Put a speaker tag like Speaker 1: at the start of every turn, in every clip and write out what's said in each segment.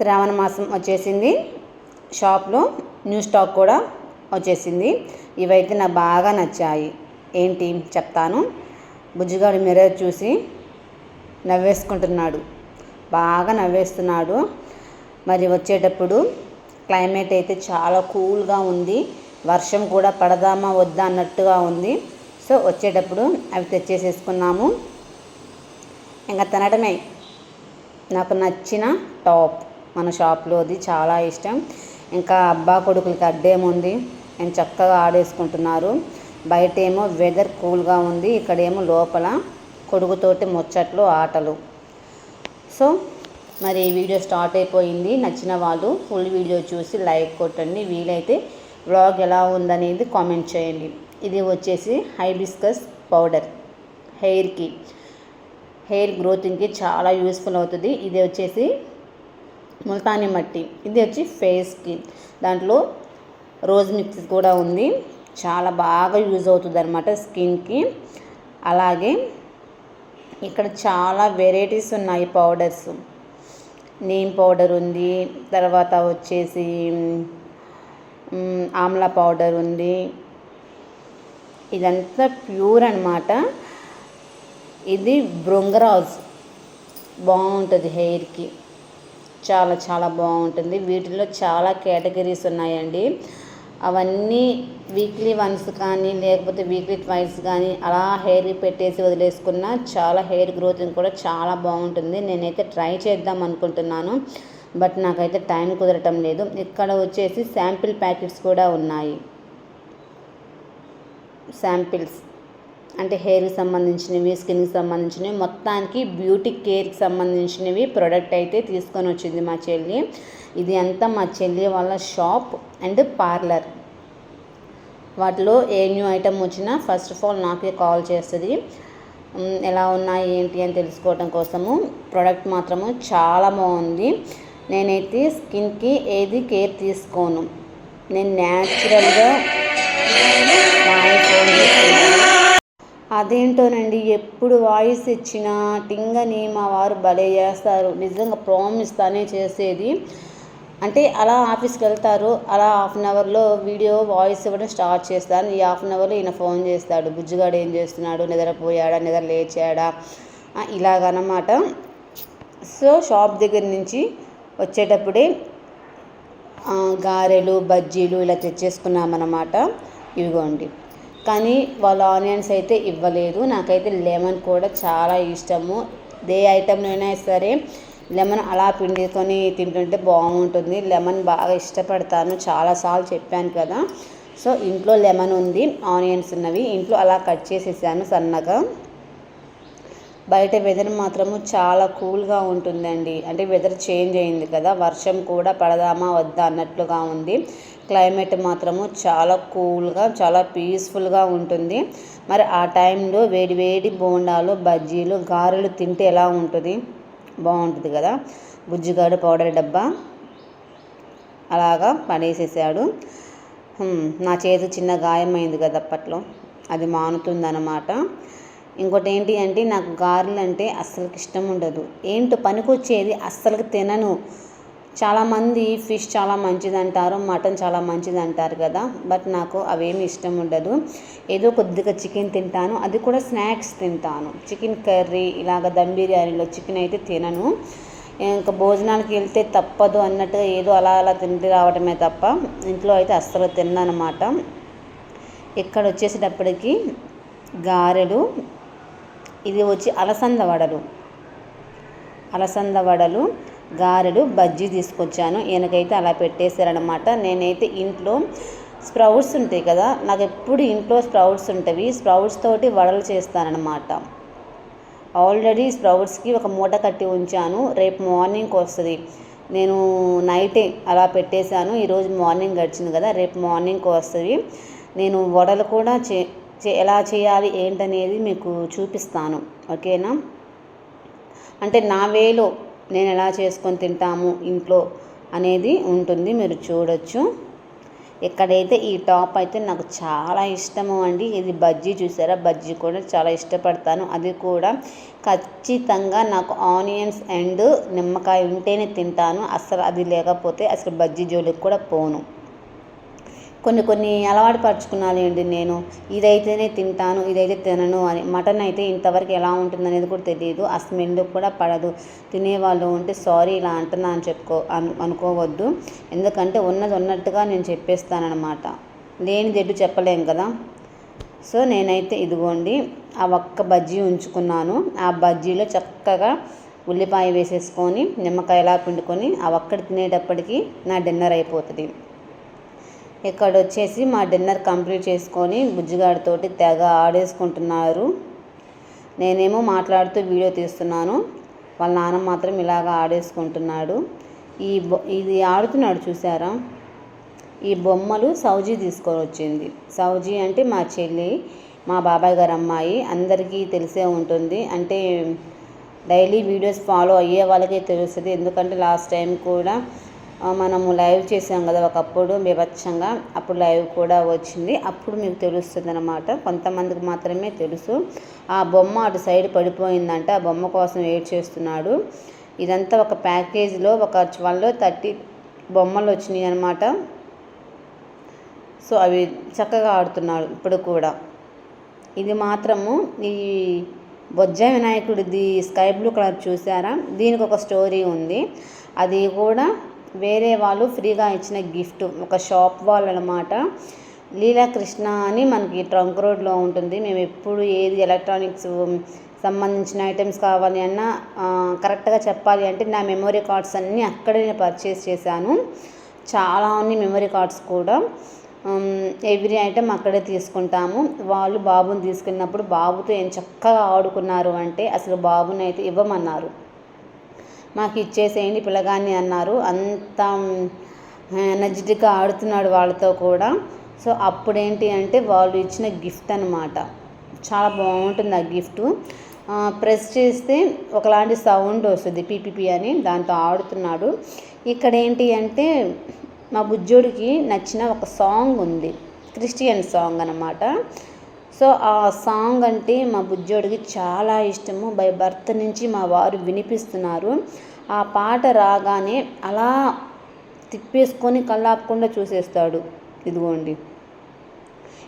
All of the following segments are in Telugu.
Speaker 1: శ్రావణ మాసం వచ్చేసింది. షాప్లో న్యూ స్టాక్ కూడా వచ్చేసింది. ఇవైతే నాకు బాగా నచ్చాయి. ఏంటి చెప్తాను. బుజ్జిగాడు మిర్రర్ చూసి నవ్వేసుకుంటున్నాడు. బాగా నవ్వేస్తున్నాడు. మరి వచ్చేటప్పుడు క్లైమేట్ అయితే చాలా కూల్గా ఉంది. వర్షం కూడా పడదామా వద్దా అన్నట్టుగా ఉంది. సో వచ్చేటప్పుడు అవి తెచ్చేసేసుకున్నాము. ఇంకా తినడమే. నాకు నచ్చిన టాప్. మన షాప్లోది చాలా ఇష్టం. ఇంకా అబ్బా కొడుకులకి అడ్డేముంది అండ్ చక్కగా ఆడేసుకుంటున్నారు. బయట ఏమో వెదర్ కూల్గా ఉంది. ఇక్కడేమో లోపల కొడుకుతోటి ముచ్చట్లు ఆటలు. సో మరి వీడియో స్టార్ట్ అయిపోయింది. నచ్చిన వాళ్ళు ఫుల్ వీడియో చూసి లైక్ కొట్టండి. వీలైతే వ్లాగ్ ఎలా ఉందనేది కామెంట్ చేయండి. ఇది వచ్చేసి హైబిస్కస్ పౌడర్. హెయిర్కి. హెయిర్ గ్రోతింగ్కి చాలా యూస్ఫుల్ అవుతుంది. ఇది వచ్చేసి ముల్తానీ మట్టి. ఇది వచ్చి ఫేస్కి దాంట్లో రోజ్ మిక్స్ కూడా ఉంది. చాలా బాగా యూజ్ అవుతుంది అనమాట స్కిన్కి. అలాగే ఇక్కడ చాలా వెరైటీస్ ఉన్నాయి పౌడర్స్. నీమ్ పౌడర్ ఉంది. తర్వాత వచ్చేసి ఆమ్లా పౌడర్ ఉంది. ఇదంతా ప్యూర్ అనమాట ఇది బృంగరాజ్. బాగుంటుంది హెయిర్కి. చాలా చాలా బాగుంటుంది. వీటిలో చాలా కేటగిరీస్ ఉన్నాయండి. అవన్నీ వీక్లీ వన్స్ కానీ లేకపోతే వీక్లీ ట్వైస్ కానీ అలా హెయిర్ పెట్టేసి వదిలేసుకున్న చాలా హెయిర్ గ్రోతింగ్ కూడా చాలా బాగుంటుంది. నేనైతే ట్రై చేద్దాం అనుకుంటున్నాను. బట్ నాకైతే టైం కుదరటం లేదు. ఇక్కడ వచ్చేసి శాంపిల్ ప్యాకెట్స్ కూడా ఉన్నాయి. శాంపిల్స్. అంటే హెయిర్కి సంబంధించినవి స్కిన్కి సంబంధించినవి మొత్తానికి బ్యూటీ కేర్కి సంబంధించినవి ప్రోడక్ట్ అయితే తీసుకొని వచ్చింది మా చెల్లి. ఇది అంతా మా చెల్లి వాళ్ళ షాప్ అండ్ పార్లర్ వాటిలో ఏ న్యూ ఐటమ్ వచ్చినా ఫస్ట్ ఆఫ్ ఆల్ నాకే కాల్ చేస్తుంది. ఎలా ఉన్నాయి ఏంటి అని తెలుసుకోవడం కోసము. ప్రోడక్ట్ మాత్రము చాలా బాగుంది. నేనైతే స్కిన్కి ఏది కేర్ తీసుకోను. నేను న్యాచురల్గా అదేంటోనండి ఎప్పుడు వాయిస్ ఇచ్చినా టింగని మా వారు భలే చేస్తారు. నిజంగా ప్రామిస్ చేసేది. అంటే అలా ఆఫీస్కి వెళ్తారు. అలా హాఫ్ అన్ అవర్లో వీడియో వాయిస్ ఇవ్వడం స్టార్ట్ చేస్తాను ఈ హాఫ్ అన్ అవర్లో ఈయన ఫోన్ చేస్తాడు. బుజ్జిగాడు ఏం చేస్తున్నాడు? నిద్రపోయాడా? నిద్ర లేచాడా? ఇలాగనమాట. సో షాప్ దగ్గర నుంచి వచ్చేటప్పుడే గారెలు బజ్జీలు ఇలా తెచ్చేసుకున్నామన్నమాట. ఇవిగోండి. కానీ వాళ్ళ ఆనియన్స్ అయితే ఇవ్వలేదు. నాకైతే లెమన్ కూడా చాలా ఇష్టము. ఏ ఐటెంలోనైనా సరే లెమన్ అలా పిండుకొని తింటుంటే బాగుంటుంది. లెమన్ బాగా ఇష్టపడతాను. చాలాసార్లు చెప్పాను కదా. సో ఇంట్లో లెమన్ ఉంది ఆనియన్స్ ఉన్నవి. ఇంట్లో అలా కట్ చేసేసాను సన్నగా. బయట వెదర్ మాత్రము చాలా కూల్గా ఉంటుందండి. అంటే వెదర్ చేంజ్ అయింది కదా. వర్షం కూడా పడదామా వద్దా అన్నట్లుగా ఉంది. క్లైమేట్ మాత్రము చాలా కూల్గా చాలా పీస్ఫుల్గా ఉంటుంది. మరి ఆ టైంలో వేడి వేడి బోండాలు బజ్జీలు గారెలు తింటే ఎలా ఉంటుంది? బాగుంటుంది కదా. బుజ్జిగాడు పౌడర్ డబ్బా అలాగా పడేసేసాడు. నా చేతి చిన్న గాయమైంది కదా అప్పట్లో. అది మానుతుందన్నమాట. ఇంకోటి ఏంటి అంటే నాకు గారెలు అంటే అస్సలకి ఇష్టం ఉండదు. ఏంటో పనికొచ్చేది అస్సలకి తినను. చాలామంది ఫిష్ చాలా మంచిది అంటారు మటన్ చాలా మంచిది అంటారు కదా. బట్ నాకు అవేమి ఇష్టం ఉండదు. ఏదో కొద్దిగా చికెన్ తింటాను అది కూడా స్నాక్స్ తింటాను. చికెన్ కర్రీ ఇలాగ దమ్ బిర్యానీలో చికెన్ అయితే తినను. ఇంకా భోజనానికి వెళ్తే తప్పదు అన్నట్టుగా ఏదో అలా అలా తింటే రావడమే తప్ప ఇంట్లో అయితే అస్సలు తిన్నానమాట ఇక్కడ వచ్చేసేటప్పటికి గారెలు ఇది వచ్చి అలసంద వడలు. అలసంద వడలు గారెలు బజ్జీ తీసుకొచ్చాను. ఈయనకైతే అలా పెట్టేశారనమాట నేనైతే ఇంట్లో స్ప్రౌట్స్ ఉంటాయి కదా నాకు ఎప్పుడు ఇంట్లో స్ప్రౌట్స్ ఉంటాయి స్ప్రౌట్స్ తోటి వడలు చేస్తానన్నమాట. ఆల్రెడీ స్ప్రౌట్స్కి ఒక మూట కట్టి ఉంచాను. రేపు మార్నింగ్కి వస్తుంది. నేను నైటే అలా పెట్టేశాను. ఈరోజు మార్నింగ్ గడిచింది కదా రేపు మార్నింగ్కి వస్తుంది. నేను వడలు కూడా చే చే- ఎలా చేయాలి ఏంటనేది మీకు చూపిస్తాను. ఓకేనా? అంటే నా వేలో నేను ఎలా చేసుకొని తింటాము ఇంట్లో అనేది ఉంటుంది మీరు చూడొచ్చు. ఇక్కడైతే ఈ టాప్ అయితే నాకు చాలా ఇష్టము అండి ఇది బజ్జీ చూసారా? బజ్జీ కూడా చాలా ఇష్టపడతాను. అది కూడా ఖచ్చితంగా నాకు ఆనియన్స్ అండ్ నిమ్మకాయ ఉంటేనే తింటాను. అసలు అది లేకపోతే అసలు బజ్జీ జోలికి కూడా పోను. కొన్ని కొన్ని అలవాటు పరుచుకున్నాను అండి నేను. ఇదైతేనే తింటాను ఇదైతే తినను అని. మటన్ అయితే ఇంతవరకు ఎలా ఉంటుంది అనేది కూడా తెలియదు. ఆ స్మెల్ కూడా పడదు. తినేవాళ్ళు ఉంటే సారీ ఇలా అంటున్నా అని చెప్పుకో అను అనుకోవద్దు. ఎందుకంటే ఉన్నది ఉన్నట్టుగా నేను చెప్పేస్తానమాట లేని జడ్డు చెప్పలేం కదా. సో నేనైతే ఇదిగోండి ఆ ఒక్క బజ్జీ ఉంచుకున్నాను. ఆ బజ్జీలో చక్కగా ఉల్లిపాయ వేసేసుకొని నిమ్మకాయలా పిండుకొని ఆ ఒక్కటి తినేటప్పటికి నా డిన్నర్ అయిపోతుంది. ఇక్కడ వచ్చేసి మా డిన్నర్ కంప్లీట్ చేసుకొని బుజ్జిగాడితోటి తెగ ఆడేసుకుంటున్నారు. నేనేమో మాట్లాడుతూ వీడియో తీస్తున్నాను. వాళ్ళ నాన్న మాత్రం ఇలాగ ఆడేసుకుంటున్నాడు. ఈ బొ ఇది ఆడుతున్నాడు చూసారా? ఈ బొమ్మలు సౌజీ తీసుకొని వచ్చింది. సౌజీ అంటే మా చెల్లి మా బాబాయ్ గారు అమ్మాయి. అందరికీ తెలిసే ఉంటుంది. అంటే డైలీ వీడియోస్ ఫాలో అయ్యే వాళ్ళకే తెలుస్తుంది. ఎందుకంటే లాస్ట్ టైం కూడా మనము లైవ్ చేసాం కదా ఒకప్పుడు బీభత్సంగా. అప్పుడు లైవ్ కూడా వచ్చింది. అప్పుడు మీకు తెలుస్తుంది అనమాట కొంతమందికి మాత్రమే తెలుసు. ఆ బొమ్మ అటు సైడ్ పడిపోయిందంట. ఆ బొమ్మ కోసం వెయిట్ చేస్తున్నాడు. ఇదంతా ఒక ప్యాకేజీలో ఒక ట్వెల్వ్ థర్టీ బొమ్మలు వచ్చినాయి అనమాట సో అవి చక్కగా ఆడుతున్నాడు ఇప్పుడు కూడా. ఇది మాత్రము ఈ బొజ్జ వినాయకుడిది స్కై బ్లూ కలర్ చూసారా? దీనికి ఒక స్టోరీ ఉంది. అది కూడా వేరే వాళ్ళు ఫ్రీగా ఇచ్చిన గిఫ్ట్ ఒక షాప్ వాళ్ళు అనమాట లీలాకృష్ణ అని మనకి ట్రంక్ రోడ్లో ఉంటుంది. మేము ఎప్పుడు ఏది ఎలక్ట్రానిక్స్ సంబంధించిన ఐటమ్స్ కావాలి అన్నా కరెక్ట్గా చెప్పాలి అంటే నా మెమొరీ కార్డ్స్ అన్నీ అక్కడే నేను పర్చేస్ చేశాను. చాలా ఉన్నాయి మెమొరీ కార్డ్స్ కూడా. ఎవ్రీ ఐటమ్ అక్కడే తీసుకుంటాము. వాళ్ళు బాబుని తీసుకెళ్ళినప్పుడు బాబుతో ఏం చక్కగా ఆడుకున్నారు అంటే అసలు బాబుని అయితే ఇవ్వమన్నారు. మాకు ఇచ్చేసేయండి పిల్లగాన్ని అన్నారు. అంత ఎనర్జెటిక్గా ఆడుతున్నాడు వాళ్ళతో కూడా. సో అప్పుడేంటి అంటే వాళ్ళు ఇచ్చిన గిఫ్ట్ అనమాట చాలా బాగుంటుంది ఆ గిఫ్ట్. ప్రెస్ చేస్తే ఒకలాంటి సౌండ్ వస్తుంది పీపీపీ అని దాంతో ఆడుతున్నాడు. ఇక్కడ ఏంటి అంటే మా బుజ్జోడికి నచ్చిన ఒక సాంగ్ ఉంది క్రిస్టియన్ సాంగ్ అనమాట సో ఆ సాంగ్ అంటే మా బుజ్జోడికి చాలా ఇష్టము. బై బర్త్ నుంచి మా వారు వినిపిస్తున్నారు. ఆ పాట రాగానే అలా తిప్పేసుకొని కళ్ళాపకుండా చూసేస్తాడు. ఇదిగోండి.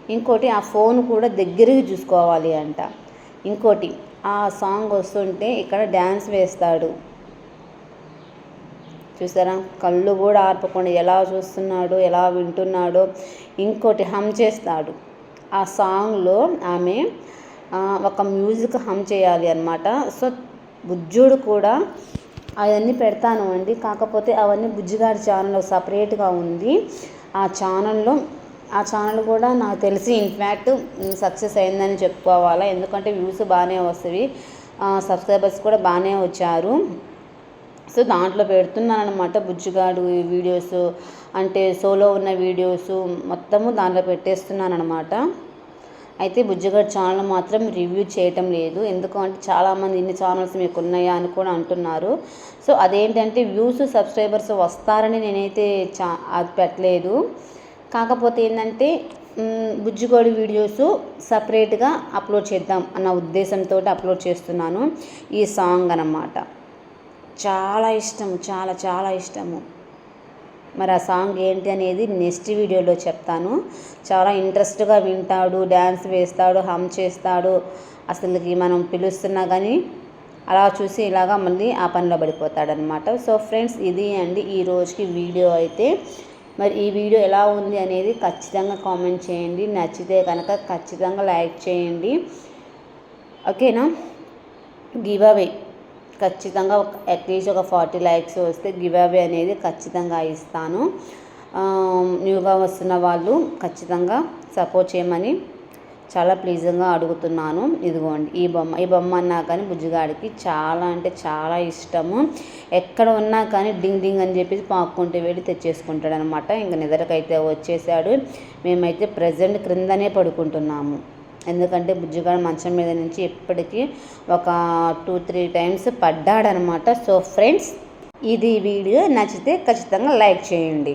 Speaker 1: ఇంకోటి ఆ ఫోన్ కూడా దగ్గరికి చూసుకోవాలి అంట. ఇంకోటి ఆ సాంగ్ వస్తుంటే ఇక్కడ డ్యాన్స్ వేస్తాడు. చూసారా? కళ్ళు కూడా ఆర్పకుండా ఎలా చూస్తున్నాడో ఎలా వింటున్నాడో ఇంకోటి హమ్ చేస్తాడు. ఆ సాంగ్లో ఆమె ఒక మ్యూజిక్ హమ్ చేయాలి అనమాట సో బుజ్జుడు కూడా అవన్నీ పెడతాను అండి. కాకపోతే అవన్నీ బుజ్జిగాడి ఛానల్ సపరేట్గా ఉంది. ఆ ఛానల్లో ఆ ఛానల్ కూడా నాకు తెలిసి ఇన్ఫ్యాక్ట్ సక్సెస్ అయిందని చెప్పుకోవాలా. ఎందుకంటే వ్యూస్ బాగానే వస్తాయి సబ్స్క్రైబర్స్ కూడా బాగానే వచ్చారు. సో దాంట్లో పెడుతున్నాను అనమాట బుజ్జిగాడు వీడియోస్. అంటే సోలో ఉన్న వీడియోస్ మొత్తము దాంట్లో పెట్టేస్తున్నాను అనమాట అయితే బుజ్జిగాడు ఛానల్ మాత్రం రివ్యూ చేయటం లేదు. ఎందుకంటే చాలామంది ఇన్ని ఛానల్స్ మీకు ఉన్నాయా అని కూడా అంటున్నారు. సో అదేంటంటే వ్యూస్ సబ్స్క్రైబర్స్ వస్తారని నేనైతే చా అది పెట్టలేదు. కాకపోతే ఏంటంటే బుజ్జిగోడి వీడియోస్ సపరేట్గా అప్లోడ్ చేద్దాం అన్న ఉద్దేశంతో అప్లోడ్ చేస్తున్నాను. ఈ సాంగ్ అన్నమాట. చాలా ఇష్టము చాలా చాలా ఇష్టము. మరి ఆ సాంగ్ ఏంటి అనేది నెక్స్ట్ వీడియోలో చెప్తాను. చాలా ఇంట్రెస్ట్గా వింటాడు డ్యాన్స్ వేస్తాడు హమ్ చేస్తాడు. అసలుకి మనం పిలుస్తున్నా కానీ అలా చూసి ఇలాగా మళ్ళీ ఆ పనిలో పడిపోతాడనమాట సో ఫ్రెండ్స్ ఇది అండి ఈ రోజుకి వీడియో అయితే. మరి ఈ వీడియో ఎలా ఉంది అనేది ఖచ్చితంగా కామెంట్ చేయండి. నచ్చితే కనుక ఖచ్చితంగా లైక్ చేయండి. ఓకేనా? Give away. ఖచ్చితంగా అట్లీస్ట్ ఒక ఫార్టీ లైక్స్ వస్తే గివ్ అవే అనేది ఖచ్చితంగా ఇస్తాను. న్యూగా వస్తున్న వాళ్ళు ఖచ్చితంగా సపోర్ట్ చేయమని చాలా ప్లీజింగ్గా అడుగుతున్నాను. ఇదిగోండి ఈ బొమ్మ ఈ బొమ్మ అన్నా కానీ బుజ్జిగాడికి చాలా అంటే చాలా ఇష్టము. ఎక్కడ ఉన్నా కానీ డింగ్ డింగ్ అని చెప్పేసి పాక్కుంటూ వెళ్ళి తెచ్చేసుకుంటాడు అనమాట ఇంక నిద్రకైతే వచ్చేసాడు. మేమైతే ప్రజెంట్ క్రిందనే పడుకుంటున్నాము. ఎందుకంటే బుజ్జిగాడు మంచం మీద నుంచి ఇప్పటికీ ఒక టూ త్రీ టైమ్స్ పడ్డాడనమాట. సో ఫ్రెండ్స్ ఇది వీడియో నచ్చితే ఖచ్చితంగా లైక్ చేయండి.